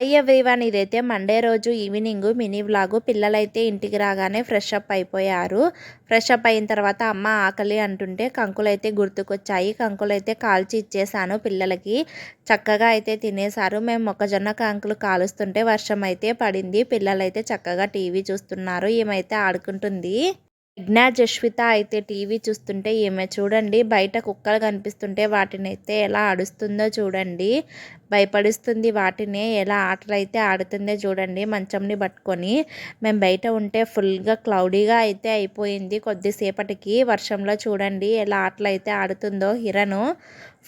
అయ్య ఎవ్రీవన్ ఇదైతే మండే రోజు ఈవినింగ్ మినీ వ్లాగు పిల్లలైతే ఇంటికి రాగానే ఫ్రెష్ అప్ అయిపోయారు. ఫ్రెష్ అప్ అయిన తర్వాత అమ్మ ఆకలి అంటుంటే కంకులైతే గుర్తుకొచ్చాయి. కంకులు అయితే కాల్చి ఇచ్చేసాను పిల్లలకి. చక్కగా అయితే తినేసారు మేము మొక్కజొన్న కంకులు కాలుస్తుంటే వర్షం అయితే పడింది. పిల్లలైతే చక్కగా టీవీ చూస్తున్నారు. ఏమైతే ఆడుకుంటుంది. విజ్ఞా జస్విత అయితే టీవీ చూస్తుంటే ఈమె చూడండి బయట కుక్కలు కనిపిస్తుంటే వాటిని అయితే ఎలా ఆడుస్తుందో చూడండి. భయపడిస్తుంది వాటిని ఎలా ఆటలు అయితే ఆడుతుందో చూడండి మంచంని పట్టుకొని. మేము బయట ఉంటే ఫుల్గా క్లౌడీగా అయితే అయిపోయింది. కొద్దిసేపటికి వర్షంలో చూడండి ఎలా ఆటలు అయితే ఆడుతుందో హిరను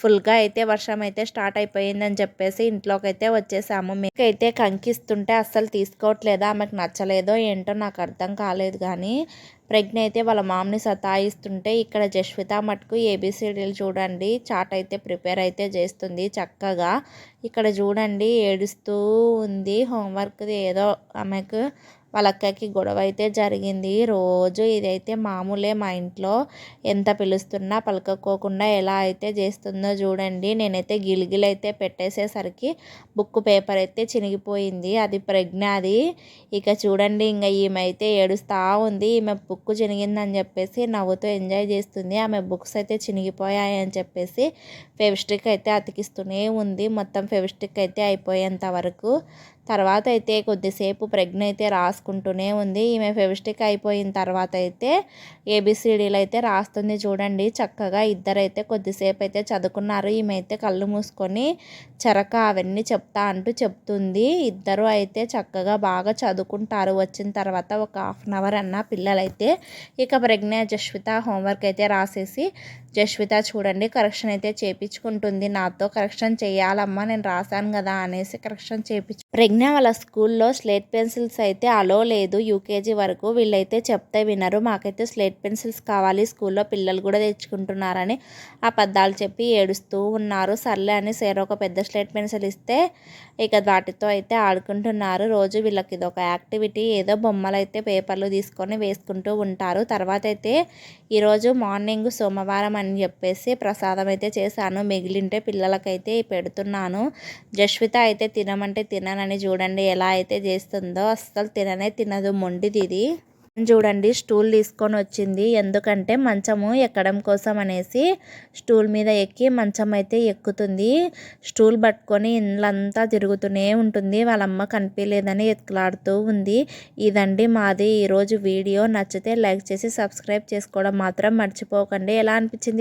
ఫుల్గా అయితే వర్షం అయితే స్టార్ట్ అయిపోయిందని చెప్పేసి ఇంట్లోకి అయితే వచ్చేసాము. మీకైతే కంకిస్తుంటే అస్సలు తీసుకోవట్లేదా ఆమెకు నచ్చలేదో ఏంటో నాకు అర్థం కాలేదు కానీ ప్రజ్ఞ అయితే వాళ్ళ మామని సతాయిస్తుంటే ఇక్కడ జస్విత మటుకు ఏబిసిడీలు చూడండి చాట్ అయితే ప్రిపేర్ అయితే చేస్తుంది చక్కగా. ఇక్కడ చూడండి ఏడుస్తూ ఉంది హోంవర్క్ది ఏదో ఆమెకు వాళ్ళ అక్కకి గొడవ అయితే జరిగింది. రోజు ఇదైతే మామూలే మా ఇంట్లో ఎంత పిలుస్తున్నా పలకకోకుండా ఎలా అయితే చేస్తుందో చూడండి. నేనైతే గిలిగిలైతే పెట్టేసేసరికి బుక్ పేపర్ అయితే చినిగిపోయింది. అది ప్రజ్ఞ అది. ఇక చూడండి ఇంకా ఈమె అయితే ఏడుస్తూ ఉంది. ఈమె బుక్ చినిగిందని చెప్పేసి నవ్వుతూ ఎంజాయ్ చేస్తుంది. ఆమె బుక్స్ అయితే చినిగిపోయాయి అని చెప్పేసి ఫెవిస్టిక్ అయితే అతికిస్తూనే ఉంది. మొత్తం ఫెవిస్టిక్ అయితే అయిపోయేంత వరకు. తర్వాత అయితే కొద్దిసేపు ప్రజ్ఞ అయితే రాసుకుంటూనే ఉంది. ఈమె ఫెవిస్టిక్ అయిపోయిన తర్వాత అయితే ఏబిసిడీలు అయితే రాస్తుంది చూడండి. చక్కగా ఇద్దరైతే కొద్దిసేపు అయితే చదువుకున్నారు. ఈమె అయితే కళ్ళు మూసుకొని చెరక అవన్నీ చెప్తా అంటూ చెప్తుంది. ఇద్దరు అయితే చక్కగా బాగా చదువుకుంటారు. వచ్చిన తర్వాత ఒక హాఫ్ అన్ అవర్ అన్న పిల్లలైతే ఇక ప్రజ్ఞ జస్విత హోంవర్క్ అయితే రాసేసి జస్విత చూడండి కరెక్షన్ అయితే చేపించుకుంటుంది. నాతో కరెక్షన్ చేయాలమ్మా నేను రాశాను కదా అనేసి కరెక్షన్ చేపించు ప్రజ్ఞ వాళ్ళ స్కూల్లో స్లేట్ పెన్సిల్స్ అయితే అలో లేదు. యూకేజీ వరకు వీళ్ళైతే చెప్తే వినరు. మాకైతే స్లేట్ పెన్సిల్స్ కావాలి. స్కూల్లో పిల్లలు కూడా తెచ్చుకుంటున్నారని అబద్ధాలు చెప్పి ఏడుస్తూ ఉన్నారు. సర్లే అని సేర ఒక పెద్ద స్లేట్ పెన్సిల్ ఇస్తే ఇక వాటితో అయితే ఆడుకుంటున్నారు. రోజు వీళ్ళకి ఇది ఒక యాక్టివిటీ. ఏదో బొమ్మలు అయితే పేపర్లు తీసుకొని వేసుకుంటూ ఉంటారు. తర్వాత అయితే ఈరోజు మార్నింగ్ సోమవారం అని చెప్పేసి ప్రసాదం అయితే చేశాను. మిగిలింటే పిల్లలకైతే పెడుతున్నాను. జస్విత అయితే తినమంటే తిననని చూడండి ఎలా అయితే చేస్తుందో. అస్సలు తిననే తినదు మొండిది ఇది. చూడండి స్టూల్ తీసుకొని వచ్చింది. ఎందుకంటే మంచము ఎక్కడం కోసం అనేసి స్టూల్ మీద ఎక్కి మంచం అయితే ఎక్కుతుంది. స్టూల్ పట్టుకొని ఇండ్లంతా తిరుగుతూనే ఉంటుంది. వాళ్ళ అమ్మ కనిపించలేదని ఎత్తులాడుతూ ఉంది. ఇదండి మాది ఈరోజు వీడియో. నచ్చితే లైక్ చేసి సబ్స్క్రైబ్ చేసుకోవడం మాత్రం మర్చిపోకండి. ఎలా అనిపించింది?